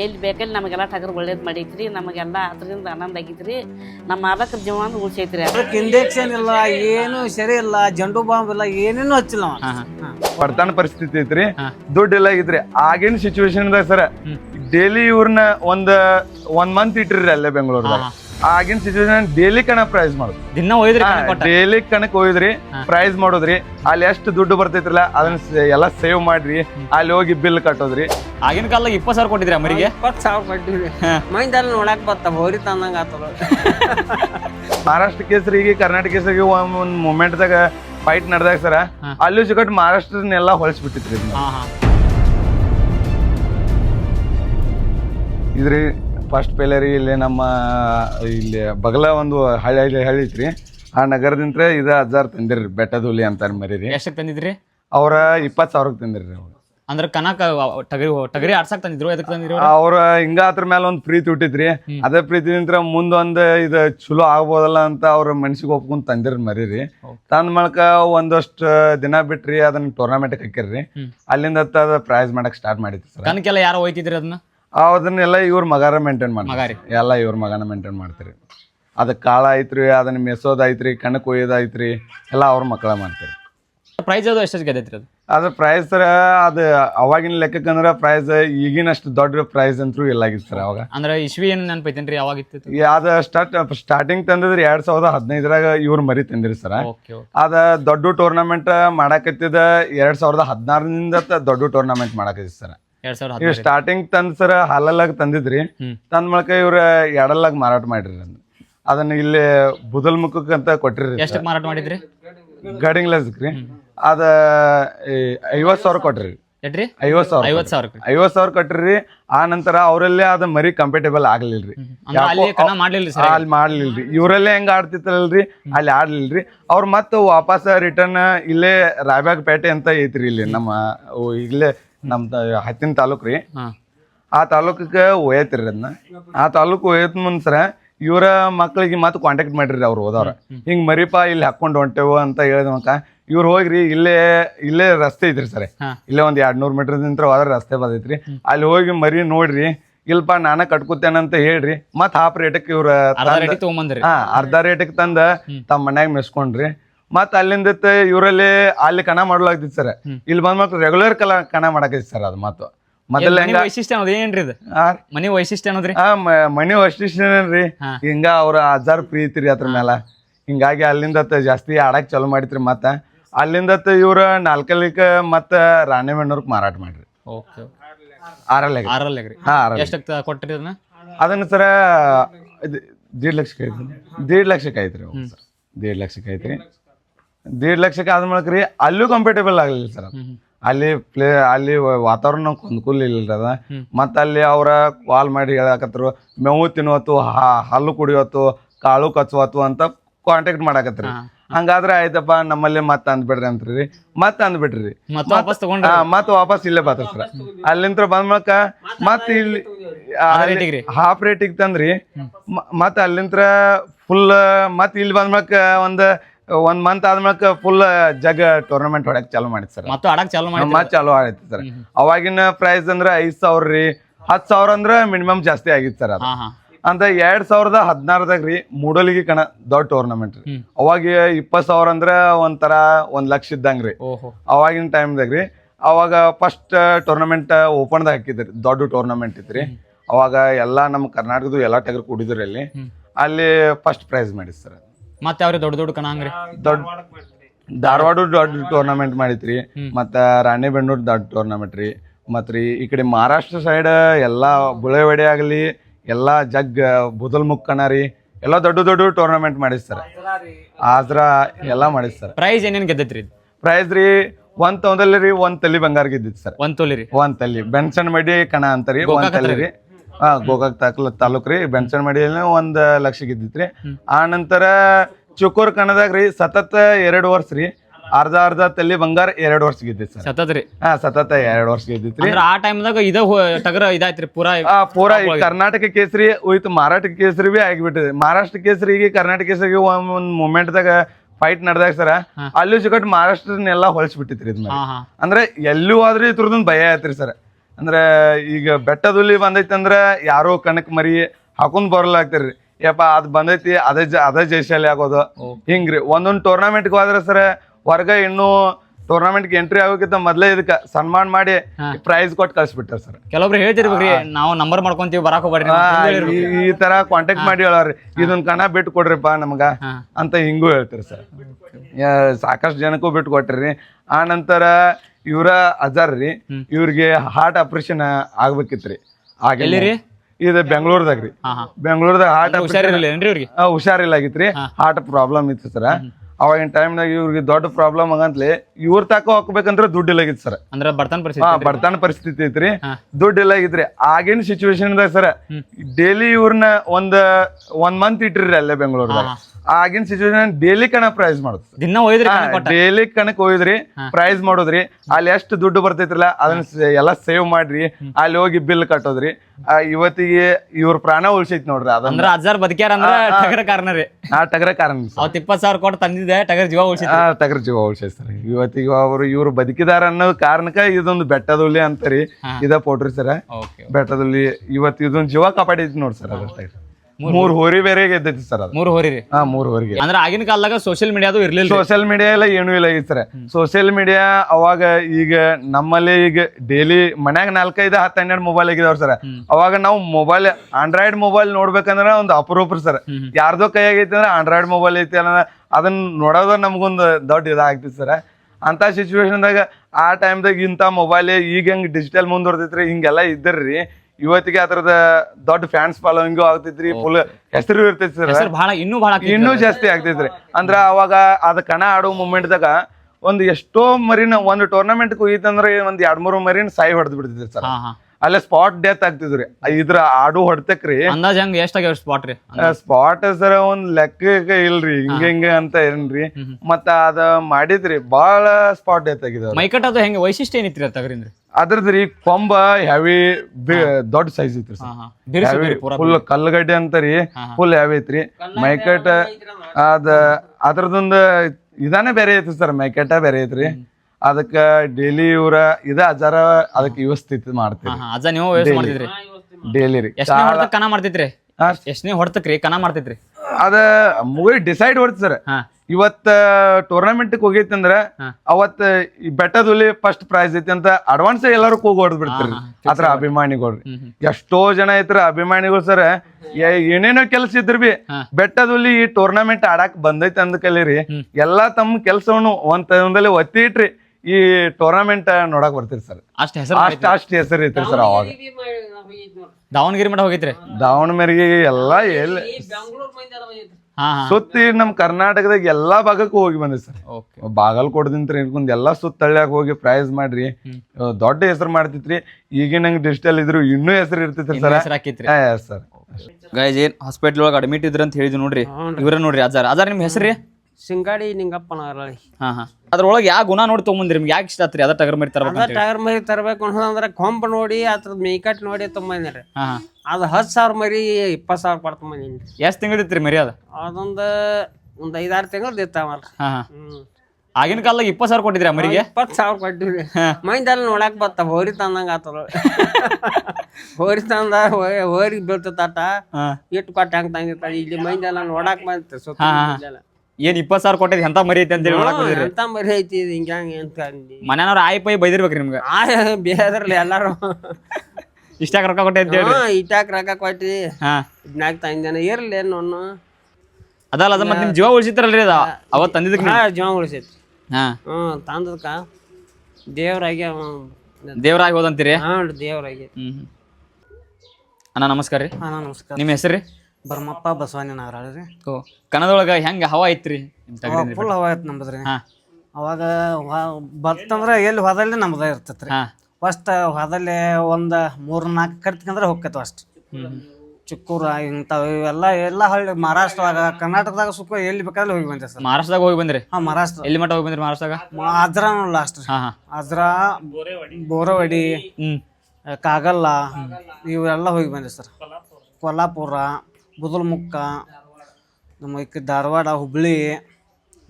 ಎಲ್ಲಿ ಬೇಕಲ್ಲಿ ನಮಗೆಲ್ಲ ಟಗರ್ ಒಳ್ಳೇದು ಮಾಡೈತ್ರಿ ನಮಗೆಲ್ಲ ಅದರಿಂದ ಆನಂದ ಆಗೈತ್ರಿ ನಮ್ಮ ಮಾಲಕರ ಜೀವನ ಉಳಿಸೈತ್ರಿ ಅದಕ್ಕೆ ಇಂಜೆಕ್ಷನ್ ಇಲ್ಲ ಏನು ಸರಿ ಇಲ್ಲ ಜಂಡು ಬಾಂಬ್ ಇಲ್ಲ ಏನೇನು ಹಚ್ಚಿಲ್ಲ. ಬಡತನ ಪರಿಸ್ಥಿತಿ ಐತ್ರಿ. ದುಡ್ಡು ಇಲ್ಲ ಆಗಿತ್ರಿ ಆಗಿನ ಸಿಚುವೇಶನ್ ಸರ್ ಡೈಲಿ ಇವ್ರನ್ನ ಒಂದ್ ಒಂದ್ ಮಂತ್ ಇಟ್ಟಿರಿ ಅಲ್ಲೇ ಬೆಂಗಳೂರ್ದಾಗ. ಆಗಿನ ಸಿಚುವೇಶನ್ ಡೈಲಿ ಕಣ ಪ್ರೈಸ್ ಮಾಡೋದು. ದಿನ ಒಯ್ದ್ರಿ ಡೈಲಿ ಕಣಕ್ ಹೋಯಿದ್ರಿ ಪ್ರೈಸ್ ಮಾಡೋದ್ರಿ. ಅಲ್ಲಿ ಎಷ್ಟು ದುಡ್ಡು ಬರ್ತೈತ್ರಲ್ಲ ಅದನ್ನ ಎಲ್ಲ ಸೇವ್ ಮಾಡ್ರಿ. ಅಲ್ಲಿ ಹೋಗಿ ಬಿಲ್ ಕಟ್ಟೋದ್ರಿ. ಆಗಿನ ಕಾಲದಾಗ ಇಪ್ಪತ್ತು ಸಾವಿರ ಕೊಟ್ಟಿದ್ರಿ ಅಮ್ಮರಿಗೆ? ಮರಿಗೆ ಇಪ್ಪತ್ತು ಸಾವಿರ ಕೊಟ್ಟಿದ್ರಿ ಮಂದಿಲ್ಲ ನೋಡಕ್ ಬತ್ತ ಹೋರಿ ತಂದಂಗ ಆತದ. ಮಹಾರಾಷ್ಟ್ರ ಕೇಸರಿಗೆ ಕರ್ನಾಟಕ ಕೇಸರಿಗೆ ಒಂದ್ ಒಂದ್ ಮೂಮೆಂಟ್ದಾಗ ಫೈಟ್ ನಡೆದಾಗ ಸರ. ಅಲ್ಲೂ ಸಿಗಟ್ ಮಹಾರಾಷ್ಟ್ರನೆಲ್ಲ ಹೊಳಿಸ್ಬಿಟ್ಟಿತ್ರಿ ಇದನ್ನ. ಹಾ ಹಾ ಇದ್ರಿ ಫಸ್ಟ್ ಪೇಲರಿ ಇಲ್ಲಿ ನಮ್ಮ ಇಲ್ಲಿ ಬಗಲ ಒಂದು ಹಳ್ಳಿ ಹಳ್ಳಿ ಹಳ್ಳಿ ಐತ್ರಿ. ಆ ನಗರದಿಂದ ಇದು ಹಜಾರ್ ತಂದಿರ್ರಿ ಬೆಟ್ಟದೂಲಿ ಅಂತಾರ ಮರೀರಿ. ಎಷ್ಟಕ್ಕೆ ತಂದಿದ್ರಿ? ಅವ್ರ ಇಪ್ಪತ್ತು ಸಾವಿರಕ್ಕೆ ತಂದಿರ್ರಿ ಅವ್ರು. ಅಂದ್ರೆ ಕನಕ ಟಗರಿ ಟಗರಿ ಆಡ್ಸಕ್ ತಂದಿದ್ರು ಎದಕ್ ತಂದಿದ್ರು ಅವ್ರು? ಹಿಂಗ ಅದ್ರ ಮೇಲೆ ಒಂದು ಪ್ರೀತಿ ಹುಟ್ಟಿತ್ರಿ. ಅದೇ ಪ್ರೀತಿನಿಂತ್ರ ಮುಂದೊಂದ್ ಇದು ಚಲೋ ಆಗ್ಬೋದಲ್ಲ ಅಂತ ಅವ್ರ ಮನ್ಸಿಗೆ ಒಪ್ಕೊಂಡ್ ತಂದಿರ್ ಮರೀರಿ. ತಂದ ಮಳಕ ಒಂದಷ್ಟು ದಿನ ಬಿಟ್ರಿ ಅದನ್ನ ಟೂರ್ನಾಮೆಂಟ್ ಹಾಕಿರ್ರಿ. ಅಲ್ಲಿಂದ ಅದ ಪ್ರೈಸ್ ಮಾಡಕ್ ಸ್ಟಾರ್ಟ್ ಮಾಡಿದ್ರಿ ಕನಕೆಲ್ಲ ಯಾರು ಹೋಯ್ತಿದ್ರಿ ಅದನ್ನ? ಅದನ್ನೆಲ್ಲ ಇವ್ರ ಮಗಾರ ಮೇಂಟೈನ್ ಮಾಡ್ತಾರೆ. ಎಲ್ಲ ಇವ್ರ ಮಗನ ಮೇಂಟೈನ್ ಮಾಡ್ತಾರೆ. ಅದಕ್ಕೆ ಕಾಳ ಐತ್ರಿ ಅದನ್ನ ಮೆಸೋದೈತ್ರಿ ಕಣ್ಣು ಕೊಯ್ಯೋದೈತ್ರಿ ಎಲ್ಲ ಅವ್ರ ಮಕ್ಕಳ ಮಾಡ್ತಾರೆ. ಪ್ರೈಸ್ ಅದು ಎಷ್ಟು ಗೆದ್ದೈತ್ರಿ ಅದು? ಅದ್ರ ಪ್ರೈಸ್ ಸರ್ ಅದು ಅವಾಗಿನ ಲೆಕ್ಕಕ್ಕಂದ್ರ ಪ್ರೈಸ್ ಈಗಿನಷ್ಟು ದೊಡ್ಡ ಪ್ರೈಸ್ ಅಂತೂ ಇಲ್ಲ ಆಗಿತ್ತು ಸರ್ ಅವಾಗ. ಅಂದ್ರೆ ಇಶ್ವಿ ಏನು ನೆನಪೈತೇನ್ರಿ ಯಾವಾಗಿತ್ತು ಅದ ಸ್ಟಾರ್ಟ್ ಸ್ಟಾರ್ಟಿಂಗ್ ತಂದಿದ್ರಿ ಎರಡ್ ಸಾವಿರದ ಹದಿನೈದರಾಗ ಇವ್ರು ಮರಿ ತಂದಿರಿ ಸರ್. ಅದ ದೊಡ್ಡ ಟೂರ್ನಮೆಂಟ್ ಮಾಡಾಕತ್ತಿದ ಎರಡ್ ಸಾವಿರದ ಹದಿನಾರರಿಂದ ದೊಡ್ಡ ಟೂರ್ನಮೆಂಟ್ ಮಾಡಾಕತ್ತಿ ಸರ್. ಎರಡ್ ಇವ್ ಸ್ಟಾರ್ಟಿಂಗ್ ತಂದ ಸರ ಹಾಲಲ್ಲಾಗ ತಂದಿದ್ರಿ. ತಂದ ಮೂಲಕ ಇವ್ರ ಎಡಲ್ಲಾಗ ಮಾರಾಟ ಮಾಡಿರಿ ಅದನ್ನ. ಅದನ್ನ ಇಲ್ಲಿ ಬುದಲ್ ಮುಖಕ್ಕಂತ ಕೊಟ್ಟಿರಿ ಎಷ್ಟಕ್ಕೆ ಮಾರಾಟ ಮಾಡಿದ್ರಿ? ಗಡಿಂಗ್ ಲಸ್ಕ್ರಿ ಅದ ಐವತ್ ಸಾವಿರ ಕೊಟ್ರಿ. ಐವತ್ ಸಾವಿರ ಐವತ್ ಸಾವಿರ ಐವತ್ ಸಾವಿರ ಕೊಟ್ರಿ. ಆ ನಂತರ ಅವರಲ್ಲೇ ಅದ ಮರಿ ಕಂಫರ್ಟೇಬಲ್ ಆಗ್ಲಿಲ್ರಿ. ಅಲ್ಲಿ ಮಾಡ್ಲಿಲ್ರಿ. ಇವರಲ್ಲೇ ಹೆಂಗ್ ಆಡ್ತಿತ್ತಲ್ರಿ? ಅಲ್ಲಿ ಆಡ್ಲಿಲ್ರಿ. ಅವ್ರ ಮತ್ತೆ ವಾಪಸ್ ರಿಟರ್ನ್ ಇಲ್ಲೇ ರಾಯಬಾಗ್ ಪೇಟೆ ಅಂತ ಐತ್ರಿ ಇಲ್ಲಿ ನಮ್ಮ ಇಲ್ಲೇ ನಮ್ ತ- ಹತ್ತಿನ ತಾಲೂಕ್ ರೀ. ಆ ತಾಲೂಕಕ್ಕೆ ಒಯ್ಯತ್ರಿ ಅದನ್ನ ಆ ತಾಲೂಕು ಒಯ್ಯತ್ ಮುಂದ್ಸರ ಇವರ ಮಕ್ಳಿಗೆ ಮತ್ತೆ ಕಾಂಟ್ಯಾಕ್ಟ್ ಮಾಡಿರಿ ಅವ್ರು ಹೋದವ್ರ. ಹಿಂಗ್ ಮರಿಪ ಇಲ್ಲಿ ಹಾಕೊಂಡ್ ಹೊಂಟೇವು ಅಂತ ಹೇಳಿದ್ಮಕ ಇವ್ರು ಹೋಗ್ರಿ ಇಲ್ಲೇ ಇಲ್ಲೇ ರಸ್ತೆ ಐತ್ರಿ ಸರ್. ಇಲ್ಲೇ ಒಂದ್ ಎರಡ್ ನೂರ್ ಮೀಟರ್ ನಿಂತ್ರ ಹೋದ್ರ ರಸ್ತೆ ಬದೈತ್ರಿ. ಅಲ್ಲಿ ಹೋಗಿ ಮರಿ ನೋಡ್ರಿ ಇಲ್ಪ ನಾನ ಕಟ್ಕೋತೇನಂತ ಹೇಳ್ರಿ ಮತ್ ಹಾಫ್ ರೇಟಕ್ ಇವ್ರ ಹಾ ಅರ್ಧ ರೇಟಕ್ಕೆ ತಂದ ತಮ್ಮ ಮನ್ಯಾಗ ಮೆಸ್ಕೊಂಡ್ರಿ. ಮತ್ ಅಲ್ಲಿಂದ ಇವರಲ್ಲಿ ಅಲ್ಲಿ ಕಣ ಮಾಡ್ಲಾಗ್ತಿತ್ತು ಸರ್. ಇಲ್ಲಿ ಬಂದ್ ರೆಗ್ಯುಲರ್ ಕಲ ಕಣ ಮಾಡಕೈತಿ ಸರ್ ಅದು ಮಾತು ಮೊದಲ ಹೆಂಗ ವೈಶಿಷ್ಟ್ಯ ಅನ್ನೋದು ಏನ್ರಿ ಇದು? ಮನಿ ವೈಶಿಷ್ಟ್ಯ ಅನ್ನೋದ್ರಿ? ಆ ಮನಿ ವೈಶಿಷ್ಟ್ಯ ಏನ್ರಿ? ಹಿಂಗ ಅವ್ರ ಅಜ್ಜಾರ್ ಪ್ರೀತಿ ರೀ ಅದ್ರ ಮೇಲೆ ಹಿಂಗಾಗಿ ಅಲ್ಲಿಂದ ಜಾಸ್ತಿ ಆಡಕ್ ಚಾಲು ಮಾಡಿತ್ರಿ ಮತ್ತ. ಅಲ್ಲಿಂದ ಇವ್ರ ನಾಲ್ಕಲಿಕ ಮತ್ತ ರಾಣಿಬೆನ್ನೂರ್ಕ್ ಮಾರಾಟ ಮಾಡ್ರಿ. ಓಕೆ ಆರಲ್ಲಾಗ. ಆರಲ್ಲಾಗ್ರಿ ಹಾ ಆರಲ್ಲ ಎಷ್ಟಕ್ಕೆ ಕೊಟ್ಟಿರಿ ಅದನ್ನ ಅದನ್ನ ಸರ ದೀಡ್ ಲಕ್ಷಕ್ಕೆ ಐತ್ರಿ. ದೇಡ್ ಲಕ್ಷಕ್ಕೆ ಐತ್ರಿ ದೇಡ್ ಲಕ್ಷಕ್ಕೆ ಐತ್ರಿ. ದೇಡ್ ಲಕ್ಷಕ್ಕೆ ಆದ ಮೂಲಕ ರೀ ಅಲ್ಲೂ ಕಂಫರ್ಟೇಬಲ್ ಆಗಲಿಲ್ಲ ಸರ್. ಅಲ್ಲಿ ಪ್ಲೇ ಅಲ್ಲಿ ವಾತಾವರಣ ಕುಂದ್ಕೂಲಿಲ್ಲ ಇಲ್ಲ ಅದ. ಮತ್ತ ಅಲ್ಲಿ ಅವ್ರ ಕಾಲ್ ಮಾಡಿ ಹೇಳಕತ್ರು ಮೇವು ತಿನ್ನುವತ್ತು ಹಲ್ಲು ಹಾಲು ಕುಡಿಯೋತು ಕಾಳು ಕಚ್ಚುವತ್ತು ಅಂತ ಕಾಂಟ್ಯಾಕ್ಟ್ ಮಾಡಾಕತ್ರಿ. ಹಂಗಾದ್ರೆ ಆಯ್ತಪ್ಪ ನಮ್ಮಲ್ಲಿ ಮತ್ತೆ ಅಂದ್ಬಿಡ್ರಿ ಅಂತ್ರಿ ಮತ್ತೆ ಅಂದ್ಬಿಟ್ರಿ ಮತ್ತೆ ವಾಪಸ್ ತಗೊಂಡ್ರಿ. ಹಾ, ಮತ್ತ್ ವಾಪಸ್ ಇಲ್ಲೇ ಬಾತ್ರ ಸರ್. ಅಲ್ಲಿಂದ ಬಂದ್ಮಕ ಮತ್ ಇಲ್ಲಿ? ಹಾಫ್ ರೇಟಿಗೆ ತಂದ್ರಿ. ಮತ್ತೆ ಮತ್ ಅಲ್ಲಿಂತ್ರ ಫುಲ್ ಮತ್ತೆ ಇಲ್ಲಿ ಬಂದ್ಮಕ ಒಂದ್ ಒಂದ್ ಮಂತ್ ಆದ್ಮೇಲೆ ಫುಲ್ ಜಗ ಟೂರ್ನಮೆಂಟ್ ಹೊಡಕ್ ಚಾಲು ಮಾಡಿದ್ ಸರ್. ಮತ್ತೆ ಆಡಕ್ ಚಾಲು ಮಾಡಿ ಚಾಲು ಆಗೈತಿ ಸರ್. ಅವಾಗಿನ ಪ್ರೈಸ್ ಅಂದ್ರ ಐದ್ ಸಾವಿರ ರೀ ಹತ್ ಸಾವಿರ ಅಂದ್ರ ಮಿನಿಮಮ್ ಜಾಸ್ತಿ ಆಗಿತ್ತು ಸರ್ ಅದು. ಹಾ ಹಾ. ಅಂತ ಎರಡ್ ಸಾವಿರದ ಹದಿನಾರದಾಗ ರೀ ಮೂಡಲಿಗೆ ಕಣ ದೊಡ್ಡ ಟೂರ್ನಮೆಂಟ್ ರೀ. ಅವಾಗ ಇಪ್ಪತ್ ಸಾವಿರ ಅಂದ್ರ ಒಂಥರ ಒಂದ್ ಲಕ್ಷ ಇದ್ದಂಗ ರೀ. ಓಹೋ. ಅವಾಗಿನ ಟೈಮ್ದಾಗ ರೀ ಅವಾಗ ಫಸ್ಟ್ ಟೂರ್ನಮೆಂಟ್ ಓಪನ್ದಾಗ ಹಾಕಿದ್ರಿ ದೊಡ್ಡ ಟೂರ್ನಮೆಂಟ್ ಇತ್ರಿ ಅವಾಗ ಎಲ್ಲಾ ನಮ್ಮ ಕರ್ನಾಟಕದ ಎಲ್ಲಾ ಟಗರ್ ಕೂಡಿದ್ರಿ ಅಲ್ಲಿ. ಅಲ್ಲಿ ಫಸ್ಟ್ ಪ್ರೈಸ್ ಮಾಡಿದ್ ಸರ್ ಮತ್ತೆ ಅವ್ರಿ ದೊಡ್ಡ ದೊಡ್ಡ ಕಣ ಹಂಗ್ರಿ ದೊಡ್ಡ ಧಾರವಾಡ ದೊಡ್ಡ ಟೂರ್ನಮೆಂಟ್ ಮಾಡಿತ್ರಿ ಮತ್ತ ರಾಣಿಬೆನ್ನೂರ್ ದೊಡ್ಡ ಟೂರ್ನಮೆಂಟ್ ರೀ. ಮತ್ ರೀ ಈ ಕಡೆ ಮಹಾರಾಷ್ಟ್ರ ಸೈಡ್ ಎಲ್ಲಾ ಬುಳೆವಡೆ ಆಗಲಿ ಎಲ್ಲಾ ಜಗ್ ಬುದಲ್ ಮುಕ್ಕಣ ರೀ ಎಲ್ಲಾ ದೊಡ್ಡ ದೊಡ್ಡ ಟೂರ್ನಮೆಂಟ್ ಮಾಡಿಸ್ತಾರೆ. ಸರ್ ಆದ್ರ ಎಲ್ಲಾ ಮಾಡಿಸ್ತಾರೆ. ಸರ್ ಪ್ರೈಸ್ ಏನೇನ್ ಗೆದ್ದೈತ್ರಿ ಪ್ರೈಸ್ ರೀ ಒಂದ್ ತೊಂದಲ್ಲಿ ರೀ ಒಂದ್ ತಲಿ ಬಂಗಾರ ಗೆದ್ದಿತ್ತು ಸರ್. ಒಂದ್ ತೊಲಿ ರೀ. ಒಂದ್ ತಲಿ. ಬೆನ್ಸನ್ ಮಡಿ ಕಣ ಅಂತಾರಿ ಒಂದ್ ತಲಿ ರೀ. ಹಾ ಗೋಕಾಕ್ ತಾಲೂಕ್ ತಾಲೂಕ್ ರೀ ಬೆಂಚನ್ ಮಡಿಯಲ್ಲಿ ಒಂದ್ ಲಕ್ಷ ಗೆದ್ದಿತ್ರಿ. ಆ ನಂತರ ಚುಕ್ಕೂರ್ ಕಣದಾಗ ರೀ ಸತತ ಎರಡ್ ವರ್ಷ ರೀ ಅರ್ಧ ಅರ್ಧ ತಲ್ಲಿ ಬಂಗಾರ ಎರಡ್ ವರ್ಷ ಗೆದ್ದಿತ್ತು ಸರ್. ಸತತ್ರಿ ಹಾ ಸತತ ಎರಡ್ ವರ್ಷ ಗೆದ್ದಿತ್ರಿ. ಅಂದ್ರ ಆ ಟೈಮ್ದಾಗ ಇದ ಹೋ- ಟಗರ ಇದಾಯ್ತ್ರಿ ಪೂರಾ ಆ ಪೂರಾ ಈ ಕರ್ನಾಟಕ ಕೇಸರಿ ಹೋಯ್ತು ಮರಾಠ ಕೇಸರಿ ಬಿ ಆಗಿಬಿಟ್ಟಿದೆ. ಮಹಾರಾಷ್ಟ್ರ ಕೇಸರಿಗೆ ಕರ್ನಾಟಕ ಕೇಸರಿಗೆ ಒಂದ್ ಮೂಮೆಂಟ್ ದಾಗ ಫೈಟ್ ನಡೆದಾಗ ಸರ ಅಲ್ಲೂ ಸಿಗಟ್ ಮಹಾರಾಷ್ಟ್ರನೆಲ್ಲ ಹೊಳ್ಸ್ಬಿಟ್ಟಿತ್ರಿ ಬಿಟ್ಟಿತ್ರಿ ಹಾ ಹಾ. ಅಂದ್ರೆ ಎಲ್ಲೂ ಆದ್ರೂ ಇದ್ರದೊಂದು ಭಯ ಆಯ್ತ್ರಿ ಸರ್. ಅಂದ್ರೆ ಈಗ ಬೆಟ್ಟದಲ್ಲಿ ಬಂದೈತಿ ಅಂದ್ರೆ ಯಾರೋ ಕಣಕ್ ಮರಿ ಹಾಕೊಂಡ್ ಬರಲಾಗ್ತಿರ್ರಿ ಯಪ್ಪ ಅದ್ ಬಂದೈತಿ ಅದೇ ಜ ಅದೇ ಜೈಶಾಲಿ ಆಗೋದು. ಹಿಂಗ್ರಿ ಒಂದೊಂದ್ ಟೂರ್ನಮೆಂಟ್ಗೆ ಹೋದ್ರೆ ಸರ್ ಹೊರಗ ಇನ್ನು ಟೂರ್ನಮೆಂಟ್ಗೆ ಎಂಟ್ರಿ ಆಗೋಕ್ಕಿಂತ ಮೊದ್ಲೇ ಇದಕ್ಕೆ ಸನ್ಮಾನ ಮಾಡಿ ಪ್ರೈಸ್ ಕೊಟ್ಟು ಕಳ್ಸಿಬಿಟ್ಟಾರ ಸರ್. ಕೆಲವೊಬ್ರು ಹೇಳ್ತಿರ್ಬೇಕ್ರಿ ನಾವು ನಂಬರ್ ಮಾಡ್ಕೊಂತೀವಿ ಬರಾಕ್ ಹೋಗ್ಬೇಡ್ರಿ ಈ ತರ ಕಾಂಟ್ಯಾಕ್ಟ್ ಮಾಡಿ ಹೇಳೋರಿ. ಇದನ್ನ ಕಣ ಬಿಟ್ಟು ಕೊಡ್ರಿಪ್ಪ ನಮ್ಗ ಅಂತ ಹಿಂಗೂ ಹೇಳ್ತೀರಿ ಸರ್. ಸಾಕಷ್ಟು ಜನಕ್ಕೂ ಬಿಟ್ಟು ಕೊಟ್ರಿ. ಆ ನಂತರ ಇವ್ರ ಅಜಾರ್ ರೀ ಇವ್ರಿಗೆ ಹಾರ್ಟ್ ಆಪರೇಷನ್ ಆಗ್ಬೇಕಿತ್ರಿ. ಎಲ್ಲಿರಿ? ಇದು ಬೆಂಗಳೂರದಾಗ ರೀ. ಬೆಂಗಳೂರದಾಗ ಹಾರ್ಟ್ ಹುಷಾರಿಲ್ಲ ಆಗಿತ್ರಿ ಹಾರ್ಟ್ ಪ್ರಾಬ್ಲಮ್ ಇತ್ತು ಸರ್. ಅವಾಗಿನ ಟೈಮ್ನಾಗ ಇವ್ರಿಗೆ ದೊಡ್ಡ ಪ್ರಾಬ್ಲಮ್ ಆಗಂತಲಿ ಇವ್ರ ತಾಕ ಹಾಕ್ಬೇಕಂದ್ರೆ ದುಡ್ಡು ಇಲ್ಲ ಆಗಿತ್ತು ಸರ್. ಅಂದ್ರೆ ಬಡತನ ಹಾ ಪರಿಸ್ಥಿತಿ ಬರ್ತಾನ ಪರಿಸ್ಥಿತಿ ಐತ್ರಿ. ದುಡ್ಡು ಇಲ್ಲ ಇದ್ರಿ ಆಗಿನ ಸಿಚುವೇಶನ್ ಸರ್ ಡೈಲಿ ಇವ್ರನ್ನ ಒಂದ್ ಒಂದ್ ಮಂತ್ ಇಟ್ಟಿರಿ ಅಲ್ಲೇ ಬೆಂಗಳೂರದಾಗ. ಆಗಿನ ಸಿಚುವೇಶನ್ ಡೈಲಿ ಕಣ ಪ್ರೈಸ್ ಮಾಡುದು ದಿನ ಡೈಲಿ ಕಣಕ್ ಹೋಗಿದ್ರಿ ಪ್ರೈಸ್ ಮಾಡೋದ್ರಿ. ಅಲ್ಲಿ ಎಷ್ಟು ದುಡ್ಡು ಬರ್ತೈತ್ರಲ್ಲ ಅದನ್ನ ಎಲ್ಲಾ ಸೇವ್ ಮಾಡ್ರಿ. ಅಲ್ಲಿ ಹೋಗಿ ಬಿಲ್ ಕಟ್ಟೋದ್ರಿ. ಇವತ್ತಿಗೆ ಇವ್ರ ಪ್ರಾಣ ಉಳಿಸೈತಿ ನೋಡ್ರಿ ಅದ್ರ ಹಜಾರ್ ಬದುಕ್ಯಾರ ಅಂದ್ರ ಟಗರ ಕಾರಣ ರೀ. ಆ ಟಗರ ಕಾರಣ ಸರ್. ಅವತ್ ಇಪ್ಪತ್ ಸಾವಿರ ಕೊಟ್ಟು ತಂದಿದ್ದೆ ಟಗರ್ ಜೀವ ಉಳಿಸಿದ್ ಟಗರ್ ಜೀವ ಉಳ್ಸೈತಿ ಸರ್ ಇವತ್ತಿಗೆ ಅವರು ಇವರು ಬದುಕಿದಾರ ಅನ್ನೋ ಕಾರಣಕ್ಕ ಇದೊಂದು ಬೆಟ್ಟದಲ್ಲಿ ಅಂತರಿ ಇದ ಪೋಟ್ರಿ ಸರ್ ಓಕೆ. ಬೆಟ್ಟದಲ್ಲಿ ಇವತ್ತು ಇದೊಂದು ಜೀವ ಕಾಪಾಡೈತಿ ನೋಡಿ ಸರ್ ಮೂರು ಮೂರ್ ಹೋರಿ ಬೇರೆ ಗೆದ್ದೈತಿ ಸರ್ ಅದು. ಮೂರು ಹೋರಿ ರೀ. ಹಾ ಮೂರ್ ಹೋರಿಗೆ ಅಂದ್ರೆ ಆಗಿನ ಕಾಲದಾಗ ಸೋಶಿಯಲ್ ಮೀಡಿಯಾದು ಇರ್ಲಿಲ್ಲ ಸೋಷಿಯಲ್ ಮೀಡಿಯಾ ಎಲ್ಲ ಏನೂ ಇಲ್ಲ ಈ ಸರ್. ಸೋಷಿಯಲ್ ಮೀಡಿಯಾ ಅವಾಗ ಈಗ ನಮ್ಮಲ್ಲಿ ಈಗ ಡೈಲಿ ಮನ್ಯಾಗ ನಾಲ್ಕೈದು ಹತ್ತು ಹನ್ನೆರಡು ಮೊಬೈಲ್ ಆಗಿದವ್ರ ಸರ್. ಅವಾಗ ನಾವು ಮೊಬೈಲ್ ಆಂಡ್ರಾಯ್ಡ್ ಮೊಬೈಲ್ ನೋಡ್ಬೇಕಂದ್ರ ಒಂದು ಅಪರೂಪ ಸರ್. ಯಾರ್ದೋ ಕೈಯಾಗೈತಿ ಅಂದ್ರೆ ಆಂಡ್ರಾಯ್ಡ್ ಮೊಬೈಲ್ ಐತಿ ಅನ್ನೋ ಅದನ್ನ ನೋಡೋದ ನಮಗೊಂದು ದೊಡ್ಡ ಇದಾಗ್ತಿತ್ತು ಸರ್. ಅಂತ ಸಿಚುವೇಶನ್ದಾಗ ಆ ಟೈಮ್ದಾಗ ಇಂಥ ಮೊಬೈಲ್ ಈಗ ಹೆಂಗ್ ಡಿಜಿಟಲ್ ಮುಂದುವರ್ದೈತ್ರಿ ಹಿಂಗೆಲ್ಲ ಇದ್ದರ್ರಿ ಇವತ್ತಿಗೆ ಅದ್ರದ ದೊಡ್ಡ ಫ್ಯಾನ್ಸ್ ಫಾಲೋವಿಂಗು ಆಗ್ತೈತ್ರಿ ಫುಲ್ ಹೆಸರು ಇರ್ತೈತಿ ಸರ್. ಭಾಳ ಬಹಳ ಇನ್ನೂ ಬಹಳ ಇನ್ನೂ ಜಾಸ್ತಿ ಆಗ್ತೈತ್ರಿ. ಅಂದ್ರ ಅವಾಗ ಅದ ಕಣ ಆಡೋ ಮೂಮೆಂಟ್ದಾಗ ಒಂದ್ ಎಷ್ಟೋ ಮರಿನ ಒಂದು ಟೂರ್ನಮೆಂಟ್ ಕುಯ್ತಂದ್ರೆ ಒಂದ್ ಎರಡ್ ಮೂರು ಮರಿನ ಸಾಯಿ ಹೊಡೆದ್ ಬಿಡ್ತಿದ್ರಿ ಸರ್. ಅಲ್ಲೇ ಸ್ಪಾಟ್ ಡೆತ್ ಆಗ್ತಿದ್ರಿ ಇದ್ರ ಆಡು ಹೊಡ್ತಕ್ರಿ. ಅಂದಾಜ್ ಹಂಗ ಎಷ್ಟಾಗ್ಯಾವ ಸ್ಪಾಟ್ ರೀ? ಸ್ಪಾಟ್ ಸರ್ ಒಂದ್ ಲೆಕ್ಕ ಇಲ್ರಿ ಹಿಂಗ ಹಿಂಗ ಅಂತ ಏನ್ರಿ. ಮತ್ತ ಅದ ಮಾಡಿದ್ರಿ ಬಾಳ ಸ್ಪಾಟ್ ಡೆತ್ ಆಗಿದ ಮೈಕಟ್ ಅದು ಹೆಂಗ ವೈಶಿಷ್ಟ್ಯ ಏನಿತ್ರಿ ಅದು ಅದ್ರದ್ರಿ ಕೊಂಬ ಹೆವಿ ದೊಡ್ಡ ಸೈಜ್ ಐತ್ರಿ ಫುಲ್ ಕಲ್ಲುಗಡ್ಡೆ ಅಂತರಿ ಫುಲ್ ಹೆವಿ ಐತ್ರಿ. ಮೈಕಟ್ ಅದ? ಅದ್ರದೊಂದ ಇದಾನೆ ಬೇರೆ ಐತ್ರಿ ಸರ್ ಮೈಕಟ ಬೇರೆ ಐತ್ರಿ. ಅದಕ್ಕ ಡೈಲಿ ಇವ್ರ ಇದ ಅಜಾರ ಅದಕ್ಕೆ ವ್ಯವಸ್ಥಿತ ಮಾಡ್ತೀವಿ ಅಜ್ಜ ನೀವು ವ್ಯವಸ್ಥೆ ಮಾಡ್ತಿದ್ರಿ? ಡೈಲಿ ರೀ. ಎಷ್ಟನೇ ಹೊಡ್ತಕ್ ಕನ ಮಾಡ್ತಿದ್ರಿ? ಎಷ್ಟನೇ ಹೊಡ್ತಕ್ರಿ? ಕನ ಮಾಡ್ತಿದ್ರಿ? ಅದ ಮುಗಿ ಡಿಸೈಡ್ ಹೊಡ್ತ ಸರ್. ಇವತ್ತ ಟೂರ್ನಮೆಂಟ್ ಹೋಗೈತಿ ಅಂದ್ರ ಅವತ್ತ ಈ ಬೆಟ್ಟದಲ್ಲಿ ಫಸ್ಟ್ ಪ್ರೈಸ್ ಐತಿ ಅಂತ ಅಡ್ವಾನ್ಸ್ ಎಲ್ಲಾರು ಕೂಗ್ ಹೊಡೆದ್ ಬಿಡ್ತಾರಿ. ಅದ್ರ ಅಭಿಮಾನಿಗಳ್ರಿ ಎಷ್ಟೋ ಜನ ಐತ್ರ ಅಭಿಮಾನಿಗಳು ಸರ್. ಏನೇನೋ ಕೆಲ್ಸ ಇದ್ರ ಬಿ ಬೆಟ್ಟದಲ್ಲಿ ಈ ಟೂರ್ನಮೆಂಟ್ ಆಡಾಕ್ ಬಂದೈತಿ ಅಂದ ಕಲೀರಿ. ಎಲ್ಲಾ ತಮ್ಮ ಕೆಲ್ಸವನ್ನು ಒಂದ್ ಒಂದಲ್ಲಿ ಒತ್ತಿ ಇಟ್ರಿ. ಈ ಟೂರ್ನಮೆಂಟ್ ನೋಡಕ್ ಬರ್ತೀರಿ ಸರ್. ಅಷ್ಟ್ ಹೆಸರು ಅಷ್ಟ ಅಷ್ಟ್ ಹೆಸರು ಐತ್ರಿ ಸರ್ ಅವಾಗ. ದಾವಣಗೆರೆ ಮಠ ಹೋಗಿದ್ರಿ? ದಾವಣಗೆರೆಗೆ ಎಲ್ಲಾ ಎಲ್ಲಿ ಹಾ ಹಾ. ಸುತ್ತಿ ನಮ್ ಕರ್ನಾಟಕದಾಗ ಎಲ್ಲಾ ಭಾಗಕ್ಕೂ ಹೋಗಿ ಬಂದ್ರಿ ಸರ್. ಓಕೆ ಬಾಗಲಕೋಟದಿಂದ ಹಿಡ್ಕೊಂಡ್ ಎಲ್ಲಾ ಸುತ್ತಳ್ಳ್ಯಾಗ ಹೋಗಿ ಪ್ರೈಸ್ ಮಾಡ್ರಿ. ದೊಡ್ಡ ಹೆಸರು ಮಾಡ್ತಿತ್ರಿ. ಈಗಿನ ಹಂಗ ಡಿಜಿಟಲ್ ಇದ್ರು ಇನ್ನೂ ಹೆಸರು ಇರ್ತೈತ್ರಿ ಸರ್. ಹೆಸರು ಹಾಕಿತ್ರಿ. ಸರ್. ಗೈಸ್ ಏನ್ ಹಾಸ್ಪಿಟಲ್ ಒಳಗೆ ಅಡ್ಮಿಟ್ ಇದ್ರಂತ ಹೇಳಿದ್ವಿ ನೋಡ್ರಿ. ಇವ್ರ ನೋಡ್ರಿ ಅಜಾರ್ ಅಜಾರ್ ನಿಮ್ ಹೆಸರು ಸಿಂಗಾಡಿ ನಿಂಗಪ್ಪನ ಅರಳಿ ಹಾ ಹಾ. ಅದ್ರೊಳಗೆ ಯಾವ ಗುಣ ನೋಡಿ ತೊಗೊಂಬಂದ್ರಿ? ನಿಮ್ಗೆ ಯಾಕೆ ಇಷ್ಟ ಆತ್ರಿ? ಅದ ಟಗರ್ ಮರಿ ತರ್ಬೇಕು ಅದ ಟಗರ್ ಮರಿ ತರಬೇಕು ಅನ್ನೋದಂದ್ರೆ ಕೊಂಬ ನೋಡಿ ಅದ್ರ ಮೇಕಟ್ ನೋಡಿ ತೊಗೊಂಬಂದ್ರಿ ಹಾ ಹಾ. ಅದು ಹತ್ತು ಸಾವಿರ ಮರಿ ಇಪ್ಪತ್ತು ಸಾವಿರ ಕೊಡ್ಕೊಂಬಂದಿನಿ ಎಷ್ಟ್ ತಿಂಗಳಿತ್ರಿ ಮರಿ ಅದ? ಅದೊಂದು ಒಂದು ಐದಾರು ತಿಂಗಳು ಇರ್ತಾವಲ್ಲ ಹಾ ಆಗಿನ ಕಾಲದಾಗ ಇಪ್ಪತ್ತು ಸಾವಿರ ಕೊಟ್ಟಿದ್ರಿ ಆ ಮರಿಗೆ? ಇಪ್ಪತ್ತು ಸಾವಿರ ಕೊಟ್ಟಿವಿ ಮೈಂದಲ್ಲಿ ನೋಡಕ್ ಬತ್ತ ಹೋರಿ ತಂದಂಗ ಆತದ ಹೋರಿ ತಂದ ಹೋರಿ ಬೀಳ್ತತಾಟ ಹಾ. ಇಟ್ಟು ಕೊಟ್ಟ ಹೆಂಗ್ ತಂಗಿರ್ತಾಳೆ? ಇಲ್ಲಿ ಮೈಂದೆಲ್ಲ ನೋಡಕ್ ಬಂತ ಸುತ್ತ. ಏನ್ ಇಪ್ಪತ್ ಸಾವಿರ ಕೊಟ್ಟಿದ್ ಎಂತ ಮರಿ ಐತಿ ಅಂತೇಳಿ ನೋಡಕ್ ಬಂದಿರಿ. ಎಂತ ಮರಿ ಐತಿ ಇದು ಹಿಂಗ ಅಂತ ಅಂದಿ ಮನ್ಯಾನವ್ರ ಆಯ್ ಪೈ ಬೈದಿರ್ಬೇಕ್ರಿ ನಿಮ್ಗೆ. ಆ ಬೇದ್ರಲ್ಲ ಎಲ್ಲಾರು. ಇಷ್ಟಾಕ್ ರೊಕ್ಕ ಕೊಟ್ಟೆ ಅಂತ ಹೇಳಿ ಹಾ ಇಟ್ಟಾಕ್ ರೊಕ್ಕ ಕೊಟ್ಟಿ. ಹಾ. ತಂದೇನ ಇರ್ಲಿ ಏನು ಅದಲ್ಲ ಅದ ಮತ್ತೆ ನಿಮ್ ಜೀವ ಉಳಿಸಿತ್ರಲ್ರಿ ಅದ? ಅವತ್ ತಂದಿದ್ದಕ್ಕೆ ಹಾ ಜೀವ ಉಳಿಸೈತಿ ಹಾ. ಹ್ಮ್ ತಂದದಕ್ಕ ದೇವ್ರಾಗಿ ಅವ ದೇವ್ರಾಗಿ ಹೋದಂತೀರಿ? ಹಾ ದೇವ್ರಾಗಿ. ಹ್ಮ್ ಹ್ಮ್. ಅಣ್ಣ ನಮಸ್ಕಾರ ರೀ. ಹಾಂ ನಮಸ್ಕಾರ. ನಿಮ್ಮ ಹೆಸರು ರೀ? ಬರ್ಮಪ್ಪ ಬಸವಾನಿ ನಾಗರಾಳ ರೀ. ಓ ಕನ್ನಡದೊಳಗ ಹೆಂಗ ಹವಾ ಐತ್ರಿ ನಿಮ್? ಫುಲ್ ಹವಾ ಐತ್ ನಮ್ದು ರೀ ಹಾ. ಅವಾಗ ಬರ್ತಂದ್ರೆ ಎಲ್ಲಿ ಹೊದಲ್ಲಿ ನಮ್ದು ಇರ್ತೈತೆ ರೀ ಹಾ. ಫಸ್ಟ್ ಹೊದಲ್ಲಿ ಒಂದು ಮೂರು ನಾಲ್ಕು ಕಟ್ಕೊಂಡ್ರೆ ಹೋಗ್ತೈತೆ ಅಷ್ಟು. ಚಿಕ್ಕೂರ ಇಂಥವು ಇವೆಲ್ಲ ಎಲ್ಲ ಹಳ್ಳಿ ಮಹಾರಾಷ್ಟ್ರದಾಗ ಕರ್ನಾಟಕದಾಗ ಸುಖ ಎಲ್ಲಿ ಬೇಕಾದ್ರೆ ಹೋಗಿ ಬಂದೆ ಸರ್. ಮಹಾರಾಷ್ಟ್ರದಾಗ ಹೋಗಿ ಬಂದ್ರಿ? ಹಾಂ ಮಹಾರಾಷ್ಟ್ರ. ಎಲ್ಲಿ ಮಟ್ಟ ಹೋಗಿ ಬಂದ್ರಿ ಮಹಾರಾಷ್ಟ್ರದಾಗ? ಆದ್ರ ಲಾಸ್ಟ್ ಹಾ ಹಾ. ಅಜ್ರಾ ಬೋರವಡಿ ಹ್ಮ್. ಕಾಗಲ್ಲ ಇವೆಲ್ಲ ಹೋಗಿ ಬಂದೆ ಸರ್. ಕೊಲ್ಲಾಪುರ ಬುದಲ್ಮುಕ್ಕ ನಮ್ಮ ಈ ಕಡೆ ಧಾರವಾಡ ಹುಬ್ಬಳ್ಳಿ